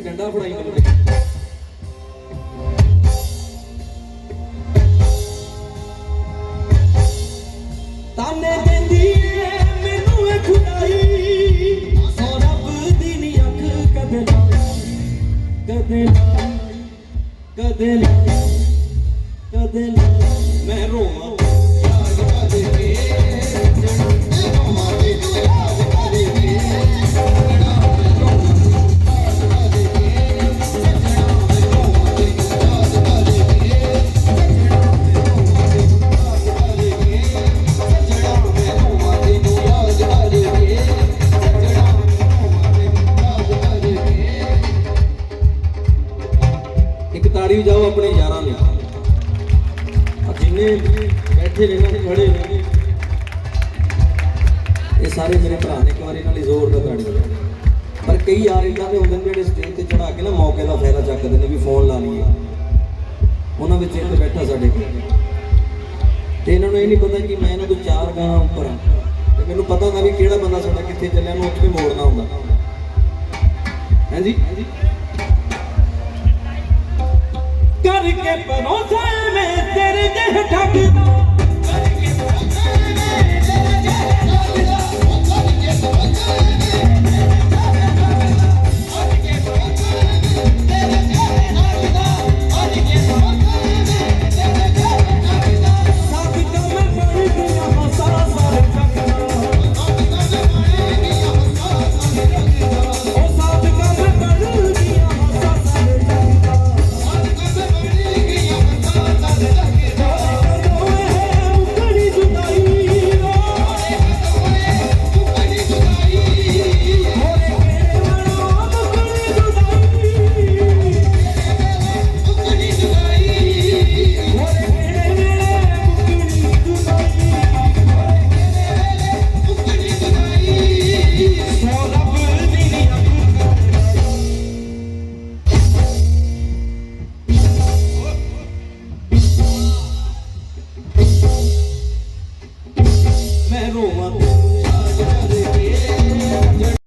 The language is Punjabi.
ਡੰਡਾ ਫੜਾਈ ਮੈਨੂੰ ਤਾਨੇ ਦਿੰਦੀ ਏ ਮੈਨੂੰ ਇਹ ਖੁਦਾਈ। ਸੋ ਰੱਬ ਦੀ ਨੀ ਅੱਖ ਕਦੇ ਲਾਈ। ਕਦੇ ਲਾਈ ਕਦੇ ਲਾਈ ਕਦੇ ਲਾਈ। ਮੈਂ ਰੋਵਾਂ। ਇੱਕ ਤਾੜੀ ਆਪਣੇ ਯਾਰਾਂ ਲਈ ਆ ਜਿੰਨੇ ਬੈਠੇ ਨੇ ਨਾ ਖੜੇ ਨੇ ਇਹ ਸਾਰੇ ਮੇਰੇ ਭਰਾ ਨੇ ਇੱਕ ਵਾਰੀ ਇਹਨਾਂ ਲਈ ਜ਼ੋਰ ਦਾ ਤਾੜੀ ਪਰ ਕਈ ਯਾਰ ਇਦਾਂ ਦੇ ਹੁੰਦੇ ਨੇ ਜਿਹੜੇ ਸਟੇਜ ਤੇ ਚੜਾ ਕੇ ਨਾ ਮੌਕੇ ਦਾ ਫਾਇਦਾ ਚੱਕਦੇ ਨੇ ਵੀ ਫੋਨ ਲਾ ਲਈਏ ਉਹਨਾਂ ਵਿੱਚ ਇੱਕ ਬੈਠਾ ਸਾਡੇ ਕੋਲ ਤੇ ਇਹਨਾਂ ਨੂੰ ਇਹ ਨਹੀਂ ਪਤਾ ਕਿ ਮੈਂ ਇਹਨਾਂ ਤੋਂ ਚਾਰ ਗਾਂ ਉੱਪਰ ਹਾਂ ਤੇ ਮੈਨੂੰ ਪਤਾ ਹੁੰਦਾ ਵੀ ਕਿਹੜਾ ਬੰਦਾ ਸਾਡਾ ਕਿੱਥੇ ਚੱਲਿਆ ਨੂੰ ਉੱਥੇ ਮੋੜਨਾ ਹੁੰਦਾ ਹਾਂਜੀ ਕਰਕੇ ਪਰੋਸੇ ਮੈਂ ਤੇਰੇ ਜਿਹੇ ਠੱਗਦਾ espero a